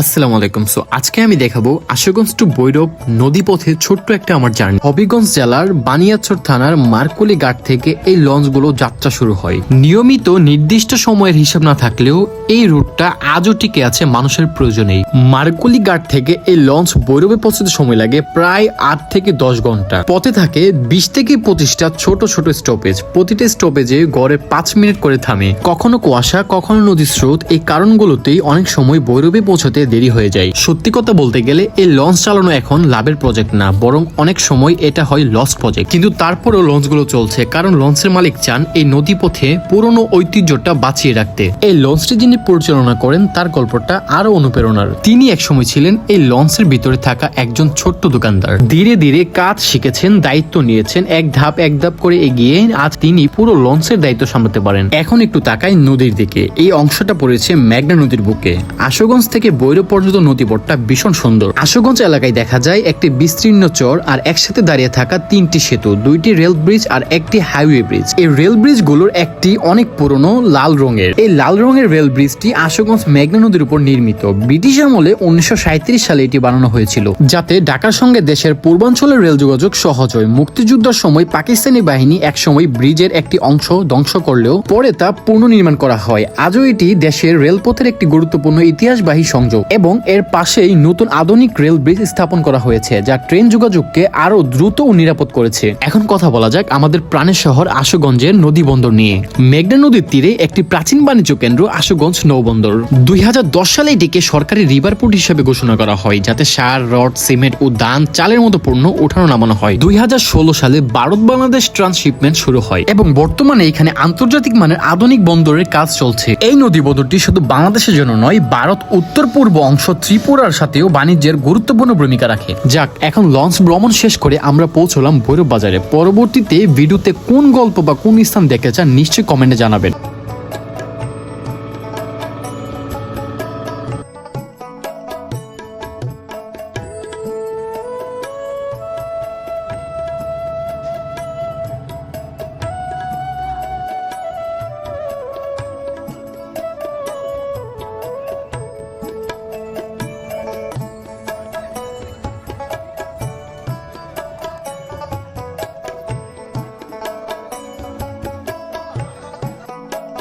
আসসালামু আলাইকুম। সো আজকে আমি দেখাবো আশুগঞ্জ টু বৈরব নদী পথে ছোট্ট একটা আমার জার্নি। হবিগঞ্জ জেলার বানিয়াচর থানার মার্কুলি ঘাট থেকে এই লঞ্চগুলো যাত্রা শুরু হয়। নিয়মিত নির্দিষ্ট সময়ের হিসাব না থাকলেও এই রুটটা আজও টিকে আছে মানুষের প্রয়োজনেই। মার্কুলি ঘাট থেকে এই লঞ্চ বৈরবে পৌঁছতে সময় লাগে প্রায় আট থেকে দশ ঘণ্টা। পথে থাকে বিশ থেকে পঁচিশটা ছোট ছোট স্টপেজ প্রতিটা স্টপেজে গড়ে পাঁচ মিনিট করে থামে। কখনো কুয়াশা, কখনো নদীর স্রোত। এই কারণগুলোতেই অনেক সময় বৈরবে পৌঁছতে দেরি হয়ে যায়। সত্যি কথা বলতে গেলে, এই লঞ্চ চালানো এখন লাভের প্রজেক্ট না, বরং অনেক সময় এটা হয় লস প্রজেক্ট কিন্তু তারপরেও লঞ্চগুলো চলছে, কারণ লঞ্চের মালিক চান এই নদী পথে পুরনো ঐতিহ্যটা বাঁচিয়ে রাখতে। এই লঞ্চটি যিনি পরিচালনা করেন, তার গল্পটা আরও অনুপ্রেরণার। তিনি একসময় ছিলেন এই লঞ্চের ভিতরে থাকা একজন ছোট্ট দোকানদার। ধীরে ধীরে কাজ শিখেছেন, দায়িত্ব নিয়েছেন, এক ধাপ এক ধাপ করে এগিয়ে আজ তিনি পুরো লঞ্চের দায়িত্ব সামলাতে পারেন। এখন একটু তাকাই নদীর দিকে। এই অংশটা পড়েছে মেঘনা নদীর বুকে। আশুগঞ্জ থেকে বৈরব পর্যন্ত নদীপথটা ভীষণ সুন্দর। আশুগঞ্জ এলাকায় দেখা যায় একটি বিস্তীর্ণ চর আর একসাথে দাঁড়িয়ে থাকা তিনটি সেতু, দুইটি রেল ব্রিজ আর একটি হাইওয়ে ব্রিজ। এই রেল ব্রিজগুলোর একটি অনেক পুরনো লাল রঙের। এই লাল রঙের রেল ব্রিজটি আশুগঞ্জ মেঘনা নদীর উপর নির্মিত। ব্রিটিশ আমলে উনিশশো সাঁইত্রিশ সালে এটি বানানো হয়েছিল, যাতে ঢাকার সঙ্গে দেশের পূর্বাঞ্চলের রেল যোগাযোগ সহজ হয়। মুক্তিযুদ্ধের সময় পাকিস্তানি বাহিনী একসময় ব্রিজের একটি অংশ ধ্বংস করলেও পরে তা পুনর্নির্মাণ করা হয়। আজও এটি দেশের রেলপথের একটি গুরুত্বপূর্ণ ইতিহাসবাহী সংযোগ। এবং এর পাশেই নতুন আধুনিক রেল ব্রিজ স্থাপন করা হয়েছে, যা ট্রেন যোগাযোগকে আরও দ্রুত ও নিরাপদ করেছে। এখন কথা বলা যাক আমাদের প্রাণের শহর আশুগঞ্জের নদী বন্দর নিয়ে। মেঘনা নদীর তীরে একটি প্রাচীন বাণিজ্য কেন্দ্র আশুগঞ্জ নৌবন্দর দুই সালে এটিকে সরকারি রিভার পোর্ট হিসেবে ঘোষণা করা হয়, যাতে সার, রড, সিমেন্ট ও ধান চালের মতো পণ্য ওঠানো নামানো হয়। দুই হাজার ষোলো সালে ভারত বাংলাদেশ ট্রান্সশিপমেন্ট শুরু হয় এবং বর্তমানে এখানে আন্তর্জাতিক মানের আধুনিক বন্দরের কাজ চলছে। এই নদী বন্দরটি শুধু বাংলাদেশের জন্য নয়, ভারত উত্তর পূর্ব অংশ ত্রিপুরার সাথেও বাণিজ্যের গুরুত্বপূর্ণ ভূমিকা রাখে। যাক, এখন লঞ্চ ভ্রমণ শেষ করে আমরা পৌঁছলাম ভৈরব বাজারে। পরবর্তীতে ভিডিওতে কোন গল্প বা কোন স্থান দেখে চান নিশ্চয়ই কমেন্টে জানাবেন।